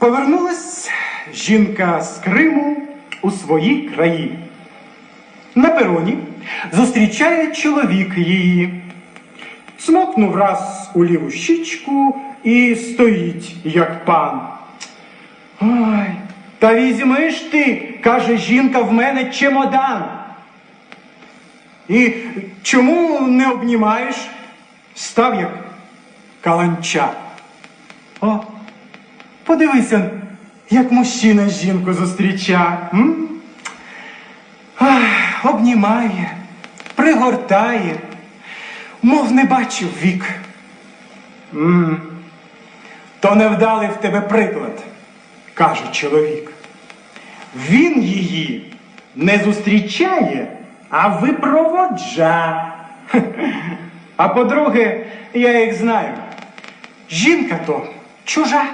Повернулась жінка з Криму у свої краї. На пероні зустрічає чоловік її. Смокнув раз у ліву щічку і стоїть, як пан. Ой, та візьми ж ти, каже жінка, в мене чемодан. І чому не обнімаєш? Став як каланча. О, подивися, як мужчина жінку зустріча. М? Ах, обнімає, пригортає, мов не бачив вік. м То невдалий в тебе приклад, каже чоловік. Він її не зустрічає, а випроводжа. А по-друге, я їх знаю. Жінка то чужа.